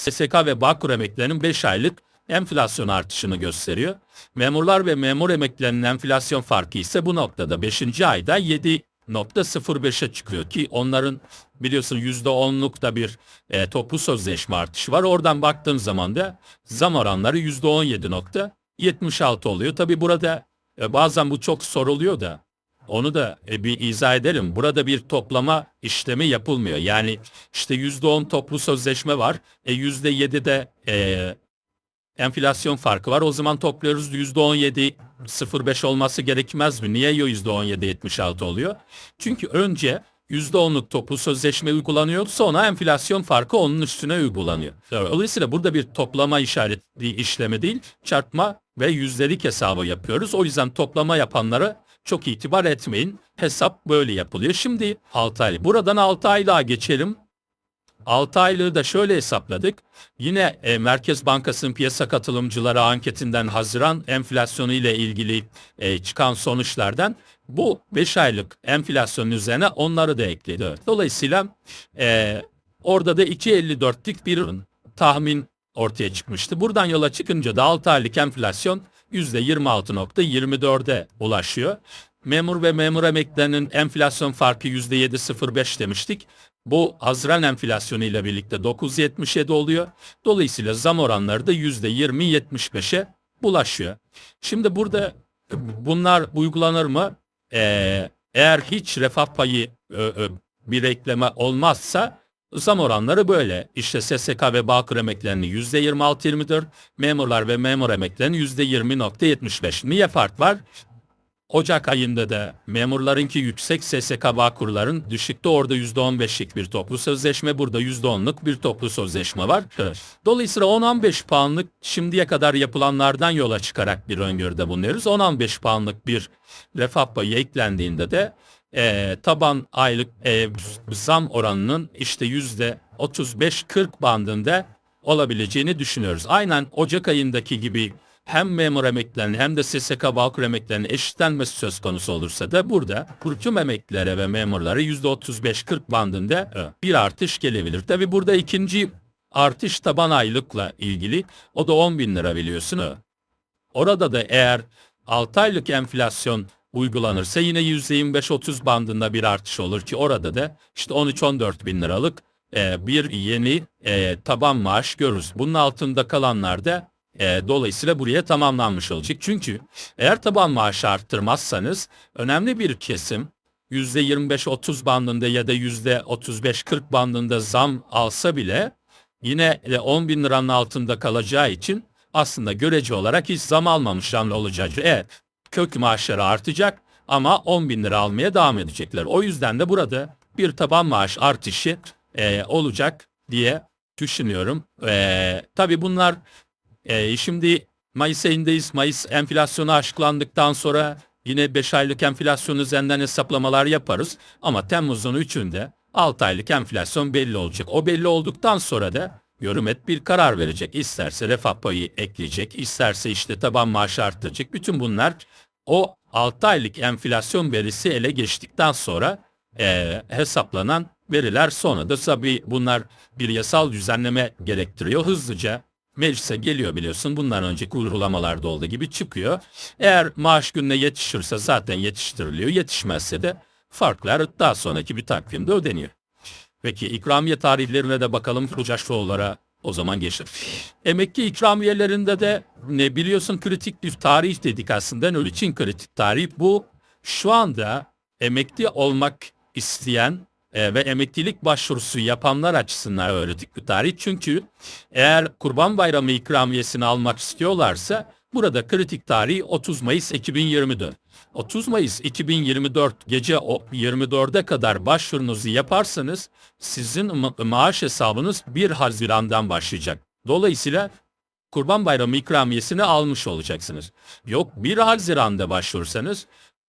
SSK ve Bağkur emeklilerinin 5 aylık enflasyon artışını gösteriyor. Memurlar ve memur emeklilerinin enflasyon farkı ise bu noktada 5. ayda 7.05'e çıkıyor ki onların biliyorsun %10'luk da bir e, toplu sözleşme artışı var. Oradan baktığın zaman da zam oranları %17.76 oluyor. Tabi burada e, bazen bu çok soruluyor da onu da e, bir izah edelim. Burada bir toplama işlemi yapılmıyor. Yani işte %10 toplu sözleşme var. E %7'de e, enflasyon farkı var. O zaman topluyoruz %17 0.5 olması gerekmez mi? Niye %17 76 oluyor? Çünkü önce %10'luk toplu sözleşme uygulanıyor. Sonra enflasyon farkı onun üstüne uygulanıyor. Dolayısıyla burada bir toplama işaretli işlemi değil, çarpma ve yüzdelik hesabı yapıyoruz. O yüzden toplama yapanlara çok itibar etmeyin. Hesap böyle yapılıyor. Şimdi 6 ay. Buradan 6 aylığa geçelim. 6 aylığı da şöyle hesapladık. Yine e, Merkez Bankası'nın piyasa katılımcıları anketinden Haziran enflasyonu ile ilgili e, çıkan sonuçlardan bu 5 aylık enflasyonun üzerine onları da ekledi. Dolayısıyla e, orada da 2.54'lük bir tahmin ortaya çıkmıştı. Buradan yola çıkınca da 6 aylık enflasyon %26.24'e ulaşıyor. Memur ve memur emeklilerinin enflasyon farkı %7.05 demiştik. Bu Haziran enflasyonu ile birlikte 9.77 oluyor. Dolayısıyla zam oranları da %20.75'e bulaşıyor. Şimdi burada bunlar uygulanır mı? Ee, eğer hiç refah payı ö, ö, bir ekleme olmazsa zam oranları böyle. İşte SSK ve Bağkur emeklilerinin %26-24, memurlar ve memur emeklilerinin %20.75. Niye fark var? Ocak ayında da memurlarınki yüksek SSK Bağkurların düşükte orada %15'lik bir toplu sözleşme burada %10'luk bir toplu sözleşme var. Dolayısıyla 10-15 puanlık şimdiye kadar yapılanlardan yola çıkarak bir öngörüde bulunuyoruz. 10-15 puanlık bir refah payı eklendiğinde de e, taban aylık e, zam oranının işte yüzde 35-40 bandında olabileceğini düşünüyoruz. Aynen Ocak ayındaki gibi hem memur emeklilerinin hem de SSK Bağkur emeklilerinin eşitlenmesi söz konusu olursa da burada tüm emeklilere ve memurlara %35-40 bandında bir artış gelebilir. Tabi burada ikinci artış taban aylıkla ilgili o da 10 bin lira biliyorsun. Orada da eğer 6 aylık enflasyon uygulanırsa yine %25-30 bandında bir artış olur ki orada da işte 13-14 bin liralık e, bir yeni e, taban maaş görürüz. Bunun altında kalanlar da e, dolayısıyla buraya tamamlanmış olacak. Çünkü eğer taban maaşı arttırmazsanız önemli bir kesim %25-30 bandında ya da %35-40 bandında zam alsa bile yine 10 bin liranın altında kalacağı için aslında görece olarak hiç zam almamış olacak. Evet kök maaşları artacak ama 10 bin lira almaya devam edecekler. O yüzden de burada bir taban maaş artışı e, olacak diye düşünüyorum. E, tabii bunlar e, şimdi Mayıs ayındayız. Mayıs enflasyonu açıklandıktan sonra yine 5 aylık enflasyon üzerinden hesaplamalar yaparız. Ama Temmuz'un 3'ünde 6 aylık enflasyon belli olacak. O belli olduktan sonra da Hükümet bir karar verecek. İsterse refah payı ekleyecek, isterse işte taban maaşı arttıracak. Bütün bunlar o 6 aylık enflasyon verisi ele geçtikten sonra e, hesaplanan veriler sonra da tabii bunlar bir yasal düzenleme gerektiriyor. Hızlıca meclise geliyor biliyorsun. Bundan önceki uygulamalarda olduğu gibi çıkıyor. Eğer maaş gününe yetişirse zaten yetiştiriliyor. Yetişmezse de farklar daha sonraki bir takvimde ödeniyor. Peki ikramiye tarihlerine de bakalım Kucaşlıoğullara o zaman geçir. Emekli ikramiyelerinde de ne biliyorsun kritik bir tarih dedik aslında. Onun için kritik tarih bu. Şu anda emekli olmak isteyen e, ve emeklilik başvurusu yapanlar açısından öğretik bir tarih. Çünkü eğer Kurban Bayramı ikramiyesini almak istiyorlarsa burada kritik tarih 30 Mayıs 2024. 30 Mayıs 2024 gece 24'e kadar başvurunuzu yaparsanız sizin ma maaş hesabınız 1 Haziran'dan başlayacak. Dolayısıyla Kurban Bayramı ikramiyesini almış olacaksınız. Yok 1 Haziran'da başvursanız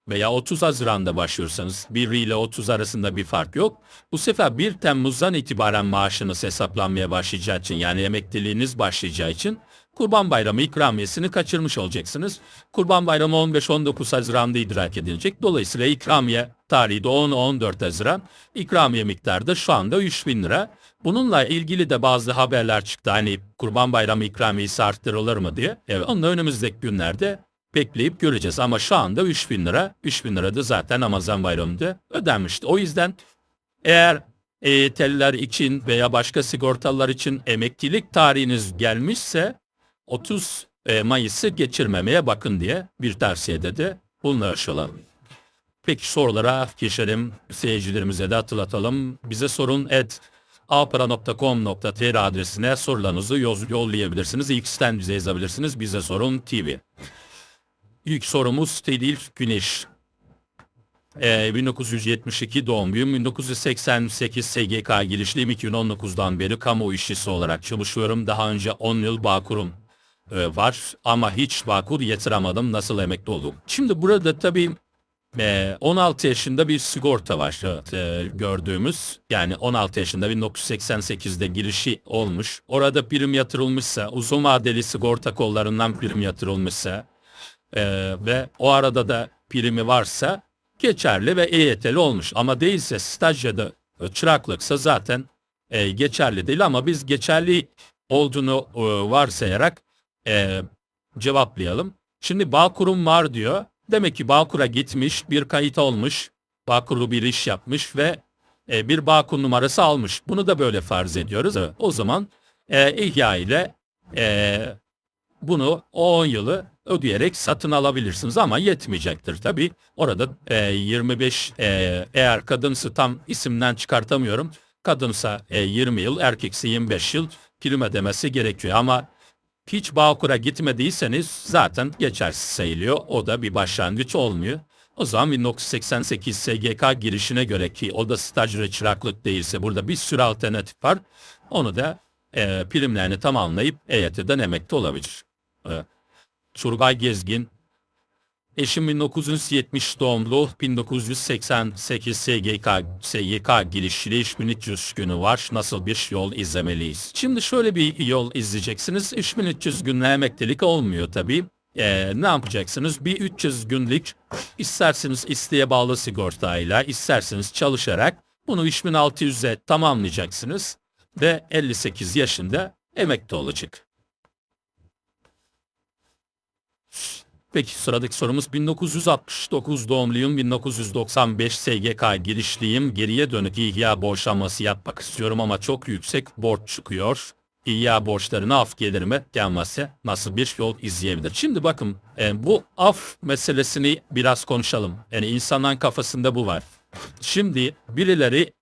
veya 30 Haziran'da başvursanız 1 ile 30 arasında bir fark yok. Bu sefer 1 Temmuz'dan itibaren maaşınız hesaplanmaya başlayacağı için yani emekliliğiniz başlayacağı için Kurban Bayramı ikramiyesini kaçırmış olacaksınız. Kurban Bayramı 15-19 Haziran'da idrak edilecek. Dolayısıyla ikramiye tarihi de 10-14 Haziran. İkramiye miktarı da şu anda 3000 lira. Bununla ilgili de bazı haberler çıktı. Hani Kurban Bayramı ikramiyesi arttırılır mı diye. Evet, onu önümüzdeki günlerde bekleyip göreceğiz. Ama şu anda 3000 lira, 3000 lira da zaten Ramazan bayramında ödenmişti. O yüzden eğer EYT'liler için veya başka sigortalılar için emeklilik tarihiniz gelmişse 30 e, Mayıs'ı geçirmemeye bakın diye bir tavsiyede de bulunmuş olalım. Peki sorulara geçelim. Seyircilerimize de hatırlatalım. Bize sorun et apara.com.tr adresine sorularınızı yollayabilirsiniz. X'ten bize yazabilirsiniz. Bize sorun TV. İlk sorumuz Tedil Güneş. Ee, 1972 doğumluyum. 1988 SGK girişliyim. 2019'dan beri kamu işçisi olarak çalışıyorum. Daha önce 10 yıl Bağkur'um e, var ama hiç Bağkur yatıramadım. Nasıl emekli oldum? Şimdi burada tabii e, 16 yaşında bir sigorta var e, gördüğümüz. Yani 16 yaşında 1988'de girişi olmuş. Orada prim yatırılmışsa, uzun vadeli sigorta kollarından prim yatırılmışsa e, ve o arada da primi varsa geçerli ve EYT'li olmuş. Ama değilse staj ya da e, çıraklıksa zaten e, geçerli değil ama biz geçerli olduğunu e, varsayarak e, cevaplayalım. Şimdi Bağkur'um var diyor. Demek ki Bağkur'a gitmiş, bir kayıt olmuş, Bağkur'lu bir iş yapmış ve e, bir Bağkur numarası almış. Bunu da böyle farz ediyoruz. O zaman e, İhya ile e, bunu o 10 yılı ödeyerek satın alabilirsiniz ama yetmeyecektir tabii. Orada e, 25 e, eğer kadınsı tam isimden çıkartamıyorum. Kadınsa e, 20 yıl, erkekse 25 yıl prim ödemesi gerekiyor ama hiç Bağkur'a gitmediyseniz zaten geçersiz sayılıyor. O da bir başlangıç olmuyor. O zaman 1988 SGK girişine göre ki o da staj ve çıraklık değilse burada bir sürü alternatif var. Onu da e, primlerini tamamlayıp EYT'den emekli olabilir. E, Turgay Gezgin Eşim 1970 doğumlu, 1988 SGK, SGK girişli iş 1300 günü var. Nasıl bir yol izlemeliyiz? Şimdi şöyle bir yol izleyeceksiniz. 3300 günle emeklilik olmuyor tabii. Ee, ne yapacaksınız? Bir 300 günlük isterseniz isteğe bağlı sigortayla, isterseniz çalışarak bunu 3600'e tamamlayacaksınız ve 58 yaşında emekli olacak. Peki sıradaki sorumuz 1969 doğumluyum, 1995 SGK girişliyim, geriye dönük ihya borçlanması yapmak istiyorum ama çok yüksek borç çıkıyor. İhya borçlarını af gelirime gelmezse nasıl bir yol izleyebilir? Şimdi bakın e, bu af meselesini biraz konuşalım. Yani insanların kafasında bu var. Şimdi birileri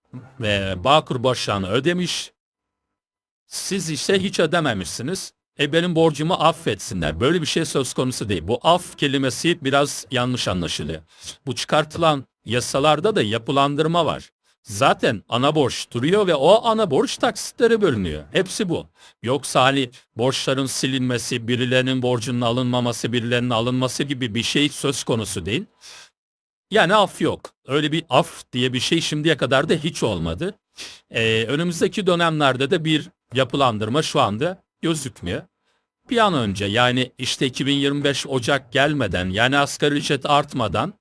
e, Bağkur borçlarını ödemiş, siz ise hiç ödememişsiniz. E benim borcumu affetsinler. Böyle bir şey söz konusu değil. Bu af kelimesi biraz yanlış anlaşılıyor. Bu çıkartılan yasalarda da yapılandırma var. Zaten ana borç duruyor ve o ana borç taksitlere bölünüyor. Hepsi bu. Yoksa hani borçların silinmesi, birilerinin borcunun alınmaması, birilerinin alınması gibi bir şey söz konusu değil. Yani af yok. Öyle bir af diye bir şey şimdiye kadar da hiç olmadı. Ee, önümüzdeki dönemlerde de bir yapılandırma şu anda gözükmüyor. Bir an önce yani işte 2025 Ocak gelmeden yani asgari ücret artmadan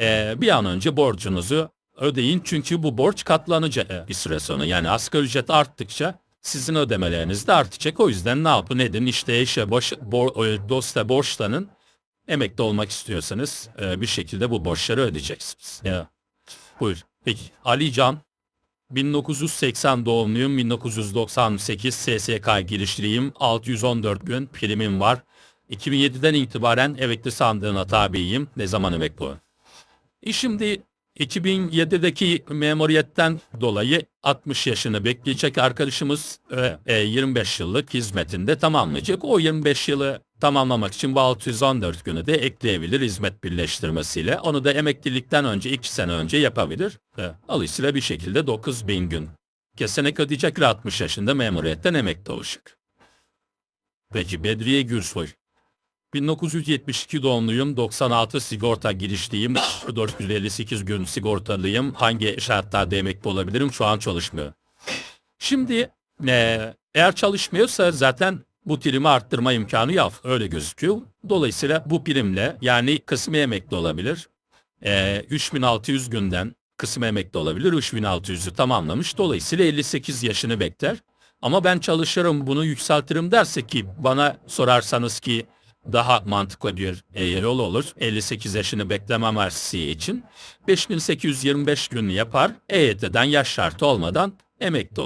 eee, bir an önce borcunuzu ödeyin. Çünkü bu borç katlanacak bir süre sonra. Yani asgari ücret arttıkça sizin ödemeleriniz de artacak. O yüzden ne yapın edin işte eşe boş, bor, e, dosta borçlanın. Emekli olmak istiyorsanız e, bir şekilde bu borçları ödeyeceksiniz. Ya. Buyur. Peki Ali Can 1980 doğumluyum, 1998 SSK girişliyim, 614 gün primim var. 2007'den itibaren emekli sandığına tabiyim. Ne zaman emekli oldum? E şimdi 2007'deki memuriyetten dolayı 60 yaşını bekleyecek arkadaşımız e, e, 25 yıllık hizmetinde tamamlayacak. O 25 yılı tamamlamak için bu 614 günü de ekleyebilir hizmet birleştirmesiyle. Onu da emeklilikten önce 2 sene önce yapabilir. E, dolayısıyla bir şekilde 9000 gün kesenek ödeyecek ve 60 yaşında memuriyetten emekli olacak. Peki Bedriye Gürsoy 1972 doğumluyum, 96 sigorta girişliyim, 458 gün sigortalıyım. Hangi şartlarda emekli olabilirim? Şu an çalışmıyor. Şimdi e, eğer çalışmıyorsa zaten bu primi arttırma imkanı yok. Öyle gözüküyor. Dolayısıyla bu primle yani kısmi emekli olabilir. E, 3600 günden kısım emekli olabilir. 3600'ü tamamlamış. Dolayısıyla 58 yaşını bekler. Ama ben çalışırım bunu yükseltirim derse ki bana sorarsanız ki daha mantıklı bir e, yol olur. 58 yaşını beklememesi için 5825 gün yapar. EYT'den yaş şartı olmadan emekli olur.